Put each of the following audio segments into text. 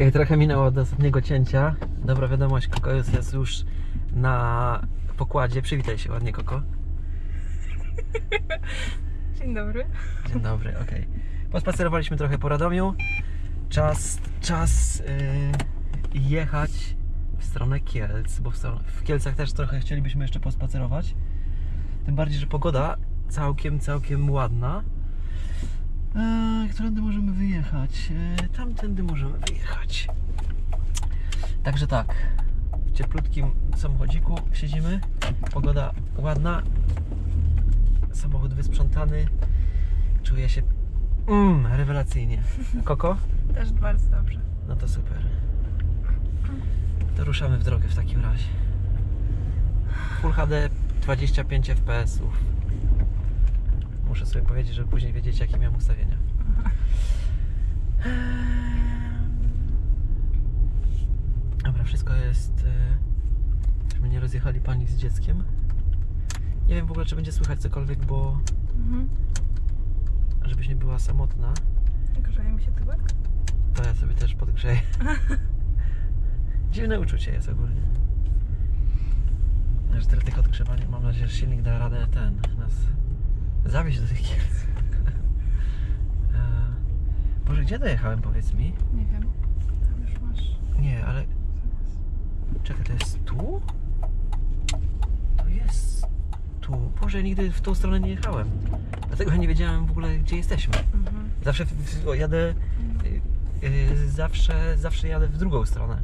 Okej, trochę minęło od ostatniego cięcia. Dobra wiadomość, Koko jest, jest już na pokładzie. Przywitaj się ładnie, Koko. Dzień dobry. Dzień dobry, okej. Pospacerowaliśmy trochę po Radomiu. Czas, czas yy, jechać w stronę Kielc, bo w, w Kielcach też trochę chcielibyśmy jeszcze pospacerować. Tym bardziej, że pogoda całkiem, całkiem ładna. Eee, którędy możemy wyjechać? Eee, tamtędy możemy wyjechać. Także tak, w cieplutkim samochodziku siedzimy. Pogoda ładna. Samochód wysprzątany. Czuję się mm, rewelacyjnie. Koko? Też bardzo dobrze. No to super. To ruszamy w drogę w takim razie. Full HD 25 fps. Muszę sobie powiedzieć, żeby później wiedzieć jakie miałem ustawienia. Dobra, wszystko jest. e, Żebyśmy nie rozjechali pani z dzieckiem. Nie wiem w ogóle, czy będzie słychać cokolwiek, bo Mhm. żebyś nie była samotna, Grzeje mi się tyłek? to ja sobie też podgrzeję. Dziwne uczucie jest ogólnie. Że tyle tych odgrzewań, mam nadzieję, że silnik da radę ten, nas zawieźć do tych Kielc. E, Boże, gdzie dojechałem, powiedz mi? Nie wiem. Tam już masz. Nie, ale... Czekaj, to jest tu? To jest tu. Boże, nigdy w tą stronę nie jechałem. Dlatego nie wiedziałem w ogóle, gdzie jesteśmy. Mhm. Zawsze w, w, o, jadę... y, y, zawsze, zawsze jadę w drugą stronę.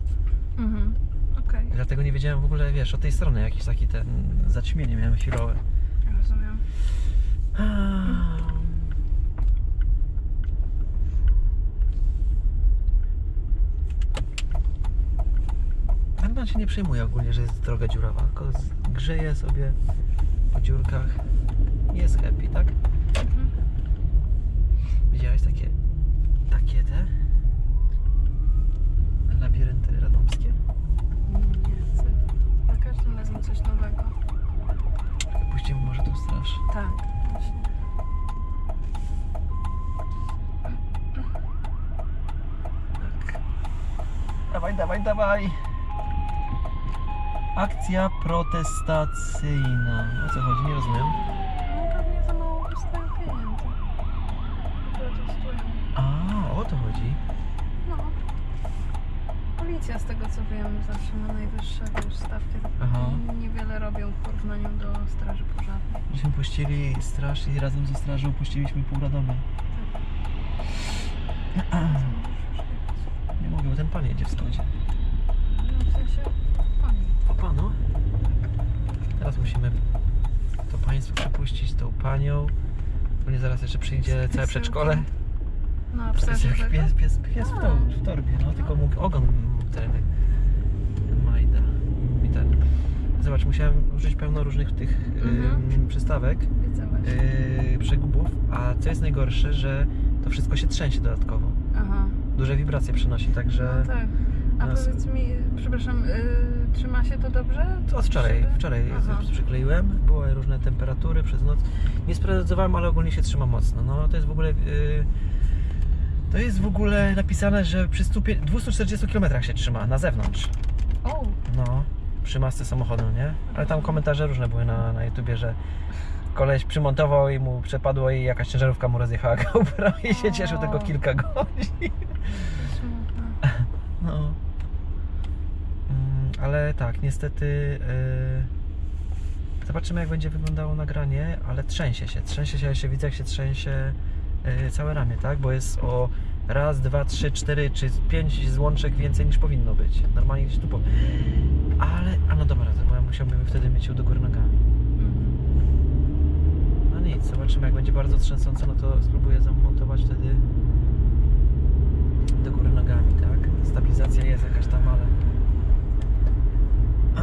Mhm. Okej. Dlatego nie wiedziałem w ogóle, wiesz, od tej strony jakiś taki ten zaćmienie miałem chwilowe. Rozumiem. Ten pan się nie przejmuje ogólnie, że jest droga dziurawa, tylko grzeje sobie po dziurkach. Jest happy, tak? Mhm. Widziałeś takie, takie te labirynty radomskie? Nie, co? Za każdym razem coś nowego. Puścimy może tą straż. Tak. Właśnie. Tak. Dawaj, dawaj! Akcja protestacyjna. O co chodzi? Nie rozumiem. No pewnie za mało dostają pieniędzy. Protestują. A, o to chodzi. No. Policja z tego co wiem zawsze ma najwyższe wiesz, stawki. tak Aha. Niewiele robią w porównaniu do straży pożarnej. Myśmy puścili straż i razem ze strażą puściliśmy pół Radomia. Nie mogę, bo ten pan jedzie w Skodzie. No w sensie oni. O panu? Teraz musimy to państwo panią. Mnie zaraz jeszcze przyjdzie całe przedszkole. No żywego? pies, pies, pies w, to, w torbie, no tylko mógł ogon ten Majda. I ten. Zobacz, musiałem użyć pełno różnych tych Mhm. ym, przystawek, yy, przegubów, a co jest najgorsze, że to wszystko się trzęsie dodatkowo. Aha. Duże wibracje przynosi, także No tak. A nas- powiedz mi, przepraszam, yy, trzyma się to dobrze? to od wczoraj, Szyby? wczoraj Aha. przykleiłem, były różne temperatury przez noc. Nie sprawdzowałem, ale ogólnie się trzyma mocno. No to jest w ogóle... Yy, to jest w ogóle napisane, że przy 100 240 km się trzyma na zewnątrz. O, No, przy masce samochodu, nie? Ale tam komentarze różne były na, na YouTubie, że koleś przymontował i mu przepadło i jakaś ciężarówka mu rozjechała GoPro i się cieszył tylko kilka godzin. No. Ale tak, niestety yy, zobaczymy jak będzie wyglądało nagranie, ale trzęsie się, trzęsie się, ja się widzę jak się trzęsie yy, całe ramię, tak? Bo jest o raz, dwa, trzy, cztery czy pięć złączek więcej niż powinno być. Normalnie gdzieś tu po... Ale, a no dobra, bo ja musiałbym wtedy mieć ją do góry nogami. Mhm. No nic, zobaczymy jak będzie bardzo trzęsąco, no to spróbuję zamontować wtedy do góry nogami, tak? Stabilizacja jest jakaś tam, ale... E,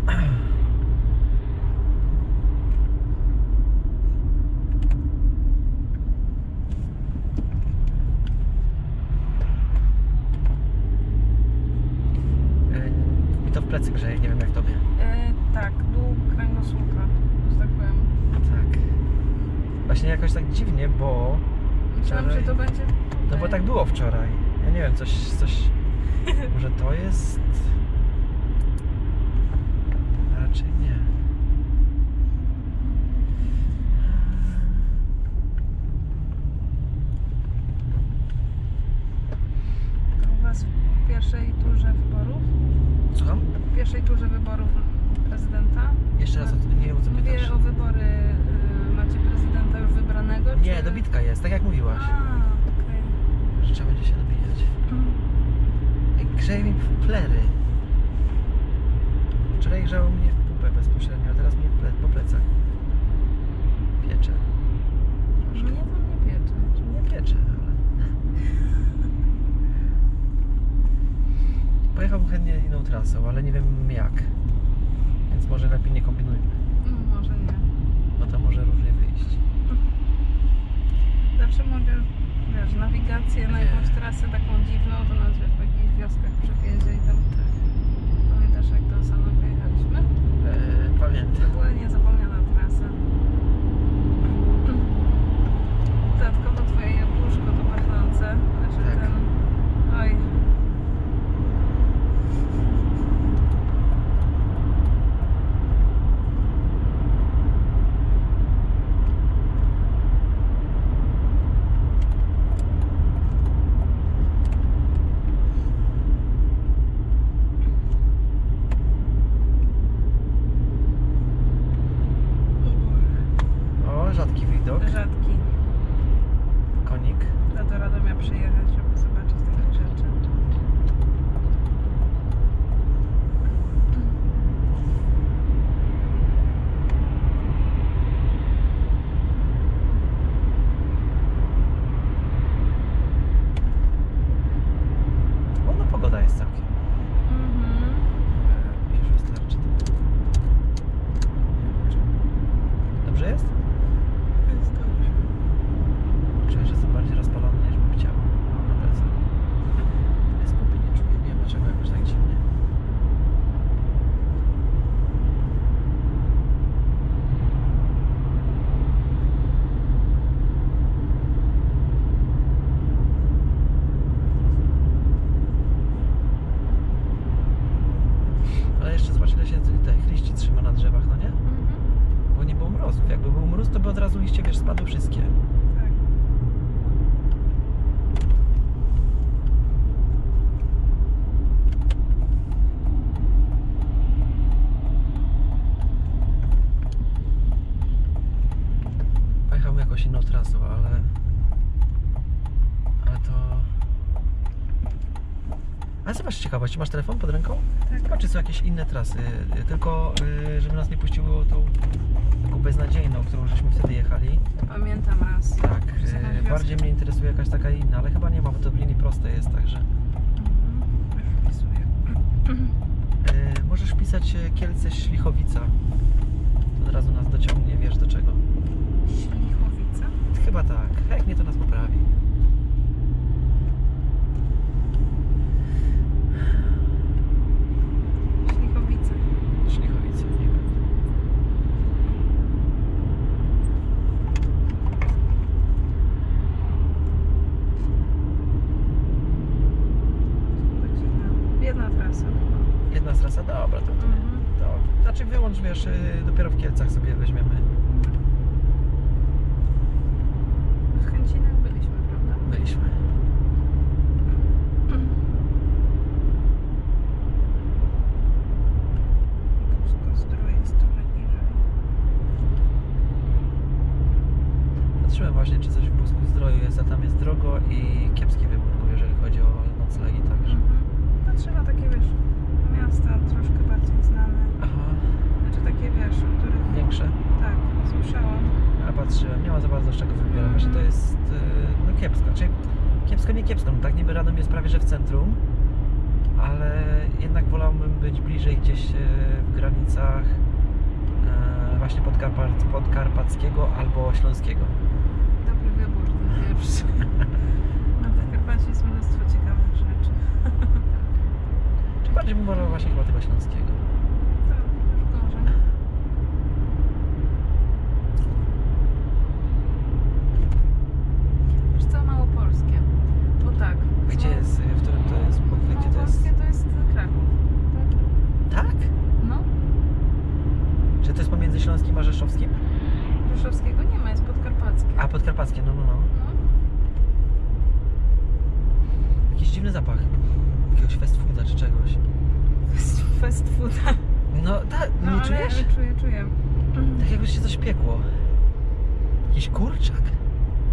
Mi to w plecy grzeje, nie wiem jak tobie. Yy, tak, dół kręgosłupa, że tak powiem. Tak. Właśnie jakoś tak dziwnie, bo... Myślałam, że to będzie No bo tak było wczoraj. Ja nie wiem, coś, coś Może to jest... Raczej nie. To u Was w pierwszej turze wyborów? Słucham? W pierwszej turze wyborów prezydenta? Jeszcze raz, nie wiem co pytasz. Mówię o wybory. y, Macie prezydenta już wybranego? Nie, czy... dobitka jest, tak jak mówiłaś. Okej. Że trzeba będzie się dobijać. Ej, grzeje mi w plery. Wczoraj grzało mnie w pupę bezpośrednio, a teraz mnie w ple, po plecach. Piecze. Mnie to nie piecze. Nie piecze, ale... Pojechałbym chętnie inną trasą, ale nie wiem jak. Więc może lepiej nie kombinujmy. No, może nie. No to może różnie wyjść. Zawsze mogę, wiesz, nawigację na jakąś trasę taką dziwną, to nas wiesz, po jakichś wioskach przewiezie i tam pamiętasz ciekawość, masz telefon pod ręką? Tak. Zobacz, czy są jakieś inne trasy, y, tylko y, żeby nas nie puściło tą taką beznadziejną, którą żeśmy wtedy jechali. Pamiętam raz. Tak, y, bardziej mnie interesuje jakaś taka inna, ale chyba nie ma, bo to w linii prostej jest, także... Mhm. Możesz wpisać y, Kielce Ślichowica. To od razu nas dociągnie, wiesz do czego. Ślichowica? Chyba tak, jak nie to nas poprawi. Ślichowica. Ślichowice, nie wiem. Godzina. Jedna trasa. Jedna trasa, dobra, to, to, Mhm. to Znaczy y, dopiero w Kielcach sobie weźmiemy. W Chęcinach byliśmy, prawda? Byliśmy. Pusko zdrój jest trochę niżej. Patrzyłem właśnie, czy coś w Busku Zdroju jest, a tam jest drogo i kiepski wybór, bo jeżeli chodzi o noclegi, także... Mhm. Patrzę na takie, wiesz, miasta troszkę bardziej znane. Aha, Znaczy takie, wiesz, o których... większe. Tak, słyszałam. A patrzyłem, nie ma za bardzo z czego wybierać. Właśnie to jest y, no kiepsko. Czyli kiepsko, nie kiepsko. No tak niby Radom jest prawie że w centrum, ale jednak wolałbym być bliżej gdzieś y, w granicach y, właśnie Podkarpat, Podkarpackiego albo Śląskiego. Dobry wybór, ten pierwszy. Na Podkarpacie jest mnóstwo ciekawych rzeczy. Czy bardziej bym wolał właśnie chyba tego Śląskiego. Śląskim Rzeszowskim? Rzeszowskiego nie ma, jest podkarpackie. A, podkarpackie, no, no, no, no. Jakiś dziwny zapach. Jakiegoś fast fooda czy czegoś. Fast fooda. No, tak, nie no, ale czujesz? Czuję, czuję. Tak jakby się coś piekło. Jakiś kurczak?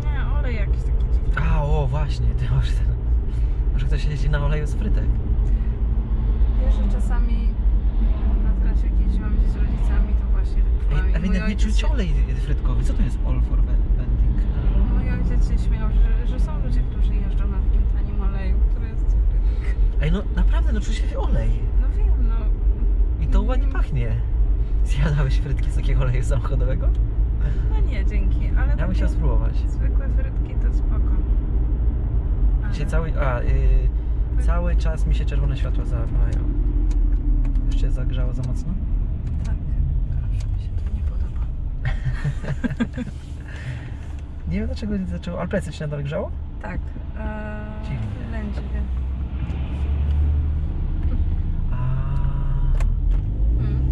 Nie, olej jakiś taki dziwny. A, o, właśnie, ty może ten... Może ktoś jeździ na oleju z frytek. Wiesz, że czasami Ej, i a mój wy nie się- olej frytkowy. Co to jest all for vending? Mój ojciec się śmiał, że, że są ludzie, którzy jeżdżą na takim tanim oleju, który jest z frytek. Ej, no naprawdę, no czuć się olej. No wiem, no. I to ładnie pachnie. Zjadałeś frytki z takiego oleju samochodowego? No nie, dzięki, ale Ja bym chciał spróbować. zwykłe frytki to spoko. Ale- Dzisiaj cały, a, y, cały czas mi się czerwone światła zapalają. Jeszcze zagrzało za mocno? Tak, aż mi się to nie podoba. Nie wiem dlaczego nie zaczęło, ale plecy ci nadal grzało? Tak, Dziwnie. lędźwie. A, Mm.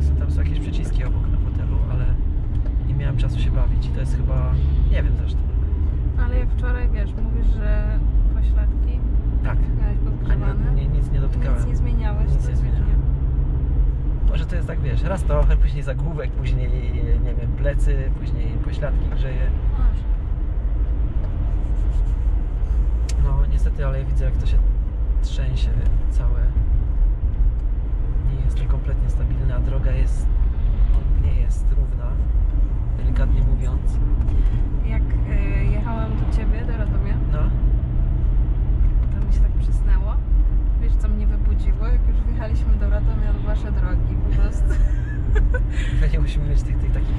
co tam są jakieś przyciski obok na fotelu, ale nie miałem czasu się bawić i to jest chyba, nie wiem zresztą. Ale jak wczoraj, wiesz, mówisz, że pośladki Tak, miałeś a podgrzewane. nie, nie, nic nie dotykałem. Nic nie zmieniałeś, Nic to nie zmieniałem. dziwnie. Może to jest tak, wiesz, raz trochę, później zagłówek, później, nie wiem, plecy, później pośladki grzeje. Masz. No niestety, ale widzę jak to się trzęsie całe. Nie jest to kompletnie stabilne, a droga jest, no, nie jest równa, delikatnie mówiąc. Jak y, jechałam do ciebie, do Radomia, No, to mi się tak przysnęło. Wiesz, co mnie wybudziło? Jak już wjechaliśmy do Radomia, w wasze drogi po prostu. my nie musimy mieć tych, tych, takich,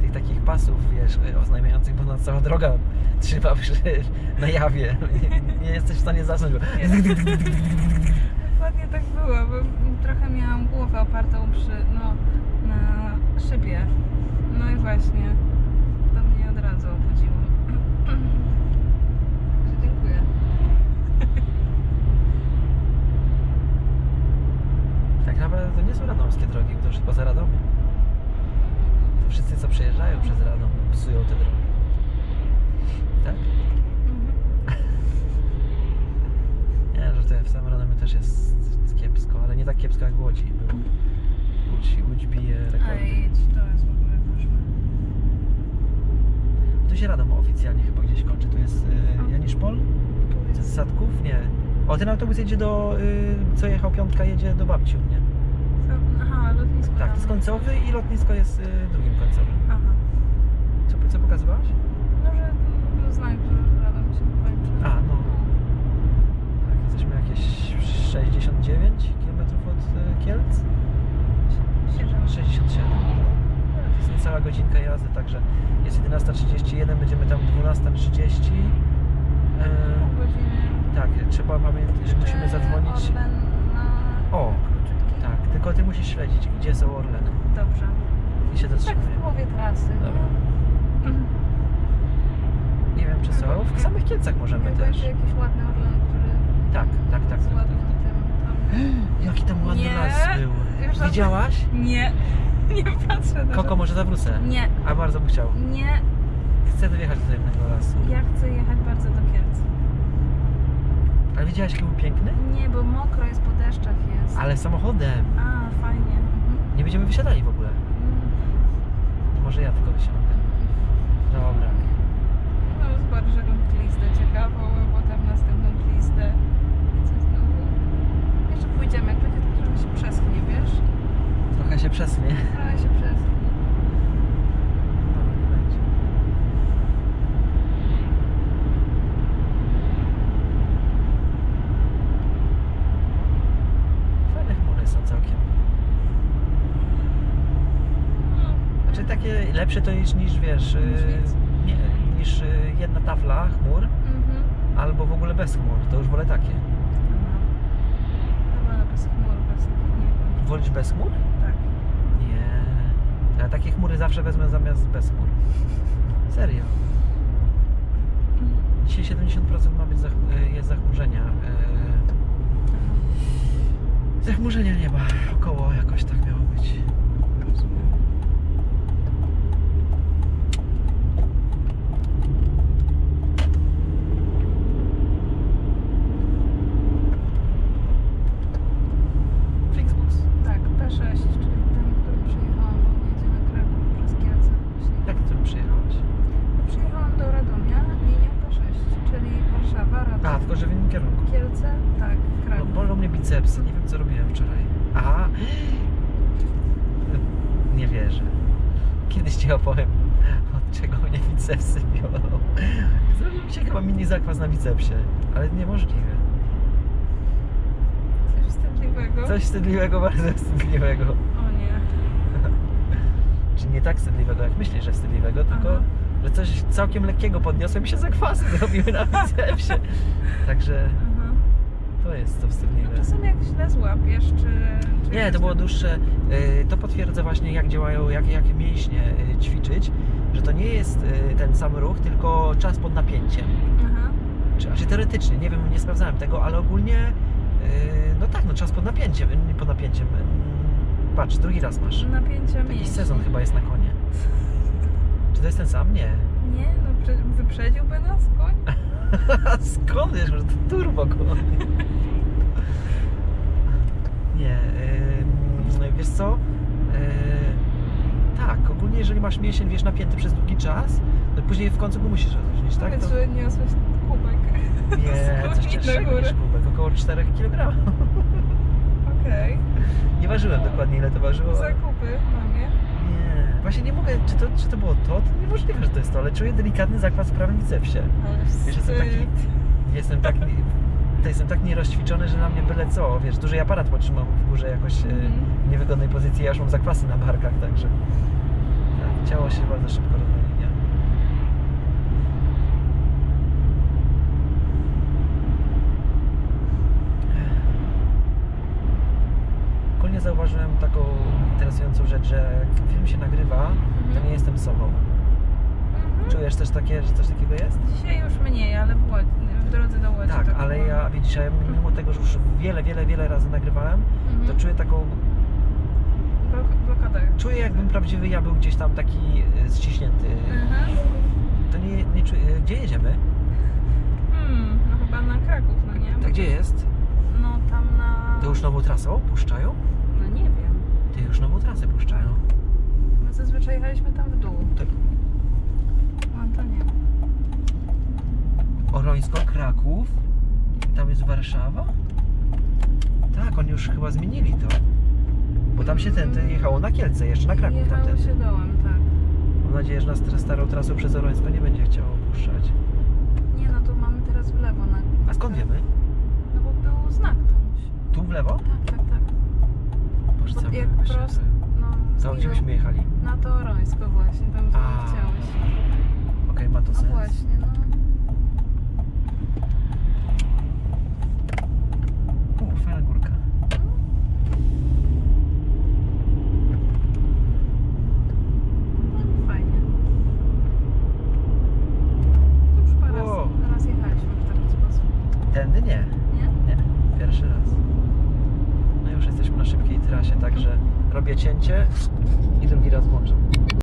tych takich pasów, wiesz, oznajmiających, bo na cała droga trzyma przy, na jawie. Nie, nie jesteś w stanie zasnąć, bo... Dokładnie tak było, bo trochę miałam głowę opartą przy, no, na szybie. No i właśnie, to mnie od razu obudziło. Dziękuję. Tak naprawdę to nie są radomskie poza Radomiem. To wszyscy, co przejeżdżają przez Radom, psują te drogi. Tak? Mhm. Nie, że to w samym Radomiu też jest kiepsko, ale nie tak kiepsko jak w Łodzi było. Łódź, Łódź bije rekordy. jedź, to jest w ogóle ważne. Tu się Radom oficjalnie chyba gdzieś kończy. Tu jest y, Janiszpol? Z Sadków? Nie. O, ten autobus jedzie do... Y, co jechał piątka, jedzie do Babciu, nie? Lotnisko Tak, to jest końcowy i lotnisko jest y, drugim końcowym. Aha. Co, co pokazywałaś? No, że no, znak, że Radom się kończy. A, no. Tak, jesteśmy jakieś 69 km od y, Kielc. Siedział. 67. No, To jest niecała godzinka jazdy, także jest 11.31, będziemy tam 12.30. E, Pół godziny. tak, trzeba pamiętać, że musimy zadzwonić. Orlen na O, tak, tylko ty musisz śledzić, gdzie są Orleny Dobrze. i się Tak zatrzymuje. w połowie trasy. Dobra. Mhm. Nie wiem czy są, w samych Kielcach możemy też. jakiś ładny Orlen, który Tak, tak, tak. z tak, ładnym tak. tym tam. Jaki tam ładny Nie. las był. Już za- Widziałaś? Nie, nie patrzę na Koko, może zawrócę. Nie, A bardzo bym chciał. nie. Chcę dojechać do jednego lasu. Ja chcę jechać bardzo do Kielc. Ale widziałaś, jaki był piękny? Nie, bo mokro jest po deszczach jest. Ale samochodem. A, fajnie. Mhm. Nie będziemy wysiadali w ogóle. Mm. To może ja tylko wysiądę. Dobra. No, zobacz, że glizdę ciekawą, a potem następną glizdę. I co znowu? Jeszcze pójdziemy, jak będzie tak, żeby się przeschnie, wiesz? Trochę się przesunie. Trochę się przeschnie. No, nie będzie. Fajne chmury są całkiem. No. Znaczy lepsze to niż, niż wiesz, Niż nic? nie, niż yy, jedna tafla chmur, Mhm. albo w ogóle bez chmur. To już wolę takie. No, bez chmur, bez nieba. Wolisz bez chmur? Tak. Nie. Ja takie chmury zawsze wezmę zamiast bez chmur. Serio. Dzisiaj 70% ma być zach- y, jest zachmurzenia. y, Zachmurzenia nieba. Około jakoś tak miało być. Rozumiem. tylko że w innym kierunku. Kielce? Tak, No, Kraków. bolą mnie bicepsy, nie wiem co robiłem wczoraj. A, nie wierzę. Kiedyś ci opowiem, od czego mnie bicepsy biorą. Zrobił się chyba mini zakwas na bicepsie, ale niemożliwe. Coś wstydliwego. Coś wstydliwego, bardzo wstydliwego. O nie. Czy nie tak wstydliwego, jak myślisz, że wstydliwego, tylko Aha. że coś całkiem lekkiego podniosłem i się zakwasy robiły na bicepsie. Także Aha. to jest to No wstydliwe. czasem jak źle złapiesz, czy... czy Nie, to było dłuższe. y, To potwierdza właśnie, jak działają, jak, jak mięśnie y, ćwiczyć, że to nie jest y, ten sam ruch, tylko czas pod napięciem. Aha. Czy, teoretycznie, nie wiem, nie sprawdzałem tego, ale ogólnie, y, no tak, no czas pod napięciem, y, nie pod napięciem. Patrz, drugi raz masz. Napięcia Taki mięśni. sezon chyba jest na konie. Czy to jest ten sam? Nie. Nie, no prze- wyprzedziłby nas koń? Skąd wiesz, że to turbo koń? Nie, ym, wiesz co? Yy, tak, ogólnie jeżeli masz mięsień, wiesz, napięty przez długi czas, to później w końcu go musisz rozluźnić, tak? Powiedz, To, że niosłeś kubek. nie, coś cięższego niż kubek, około 4 kg. Okej. Nie ważyłem dokładnie ile to ważyło. Zakupy mamie. Nie, właśnie nie mogę, czy to, czy to było to? To niemożliwe, że to jest to, ale czuję delikatny zakwas w prawym bicepsie. Wiesz, jestem taki, jestem tak, to jestem tak nierozćwiczony, że na mnie byle co, wiesz, duży aparat potrzymam w górze jakoś w niewygodnej pozycji, ja już mam zakwasy na barkach, także tak, ciało się bardzo szybko rozluźnia. Ogólnie zauważyłem taką interesującą rzecz, że jak film się nagrywa, to Mhm. nie jestem sobą. Mhm. Czujesz też takie, że coś takiego jest? Dzisiaj już mniej, ale w, Łodzi, w drodze do Łodzi. Tak, ale ja widzisz, ja mimo tego, że już wiele, wiele, wiele razy nagrywałem, Mhm. to czuję taką, Czuję jakbym prawdziwy ja był gdzieś tam taki e, ściśnięty. Mhm. To nie, nie czuję, gdzie jedziemy? Hmm, no chyba na Kraków, no nie? Tak gdzie jest? No tam na... To już nową trasą puszczają? No nie wiem. Ty już nową trasę puszczają. My zazwyczaj jechaliśmy tam w dół. Tak. No to nie. Orońsko, Kraków, tam jest Warszawa? Tak, oni już chyba zmienili to. Bo tam się ten, ten jechało na Kielce, jeszcze na Kraków Jechało tamten. się dołem, tak. Mam nadzieję, że nas teraz starą trasą przez Orońsko nie będzie chciało puszczać. Nie no, to mamy teraz w lewo na... A skąd wiemy? No bo był znak Tomuś. Tu w lewo? Tak, tak, tak. Boże, Bo co jak właśnie- prosto, no... Co, gdzie zginął. byśmy jechali? Na to Orońsko właśnie, tam gdzie A. chciałeś. Okej, ma to No sens. właśnie,